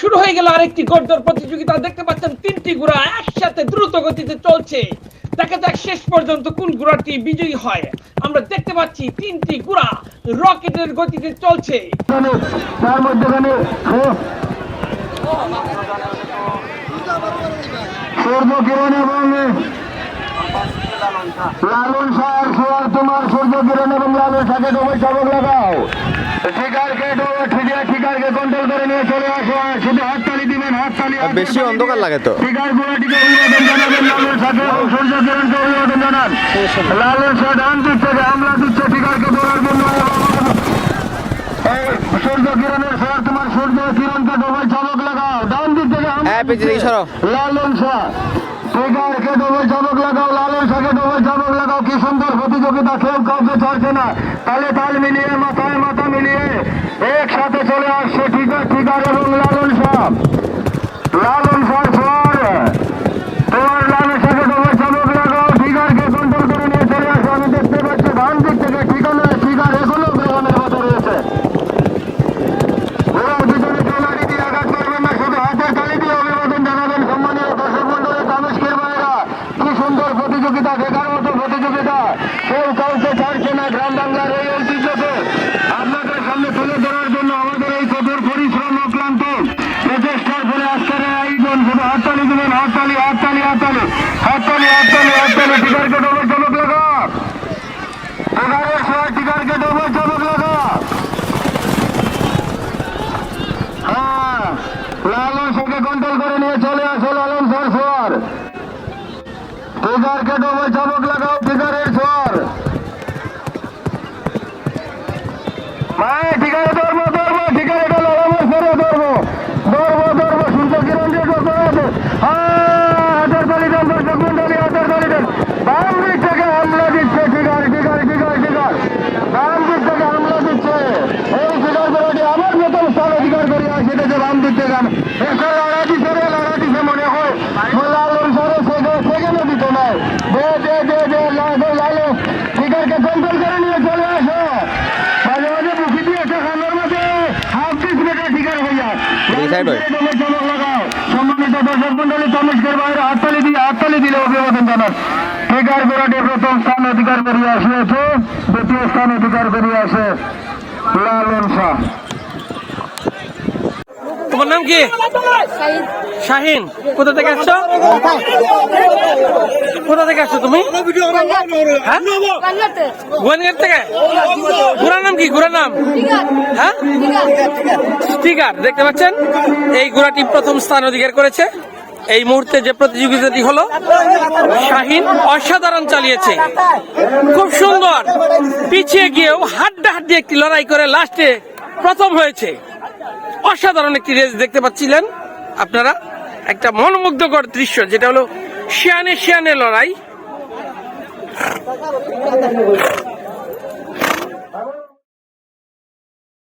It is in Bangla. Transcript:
শুরু হয়ে গেল আরেকটি গড়দর প্রতিযোগিতা। দেখতে পাচ্ছেন তিনটি ঘোড়া একসাথে দ্রুত গতিতে চলছে। দেখা যাক শেষ পর্যন্ত কোন ঘোড়াটি বিজয়ী হয়। আমরা দেখতে পাচ্ছি তিনটি ঘোড়া রকেটের গতিতে চলছে। লালন শাহ সোয়ার তোমার সূর্য কিরণ এবং লালন শাহকে ডবল চাবক লাগাও। বেশি অন্ধকার লাগে তো। সূর্য কিরণকে ডবল চাবক লাগাও। ডান দিক থেকে হ্যাঁ। লালন শাহ। ঠিকারকে ডবল চাবক লাগাও লালন শাহকে ডবল চাবক লাগাও, কি সুন্দর প্রতিযোগিতা কেউ কাউকে ছাড়ছে না। তালে তাল মিলিয়ে, মাথায় মাথা মিলিয়ে একসাথে চলে আসছে কেউ কাউকে ছাড়ছে না গ্রাম বাংলার এই ঐতিহ্যকে। আপনাদের সামনে তুলে ধরার জন্য আমাদের এই কঠোর পরিশ্রম অক্লান্ত। প্রচেষ্টার ফলে আজকের আয়োজন শুধু হাততালি দেবেন হাততালি হাততালি হাততালি। হাততালি হাততালি হাততালি, টিকারকে ডবল চমক লাগা। টিকারের সময় টিকারকে ডবল চমক লাগা। হ্যাঁ লালন সঙ্গে কন্ট্রোল করে নিয়ে চলে আসো লালন স্যার সোয়ার টিকারকে ডবল চমক লাগাও টিকারের সোয়ার মায়ে টিকারে ধরবো ধরবো টিকারে এটা লালামের সরে ধরবো। ধরবো ধরবো সূর্য কিরণ দিয়ে ধরবো হ্যাঁ হাতের তালি দেন দর্শক মন্ডলী হাতের তালি দেন। বাম দিক থেকে হামলা দিচ্ছে টিকার টিকার টিকার টিকার বাম দিক থেকে হামলা দিচ্ছে। এই টিকার বেরোটি আমার মতন স্থান অধিকার করি আসে দেখে বাম দিক থেকে। সম্মানিত দর্শক মন্ডলী তমস্কের বাইরে হাততালি দিয়ে হাততালি দিলে অভিবাদন জানান। বিরাটে প্রথম স্থান অধিকার করে আসিয়েছে। দ্বিতীয় স্থান অধিকার করে আসে লালন শাহ তোমার নাম কি? শাহিন। কোথা থেকে আসছো? কোথা থেকে আসছো তুমি? হ্যাঁ? থেকে? ঘোড়ার নাম কি? ঘোড়ার নাম? হ্যাঁ? স্টিকার, দেখতে পাচ্ছেন? এই ঘোড়াটি প্রথম স্থান অধিকার করেছে। এই মুহূর্তে যে প্রতিযোগিতাটি হলো, শাহিন অসাধারণ চালিয়েছে। খুব সুন্দর। পিছিয়ে গিয়েও হাড্ডা হাড্ডি একটি লড়াই করে লাস্টে প্রথম হয়েছে। অসাধারণ একটি রেস দেখতে পাচ্ছিলেন আপনারা। একটা মনোমুগ্ধকর দৃশ্য, যেটা হলো শিয়ানে শিয়ানে লড়াই।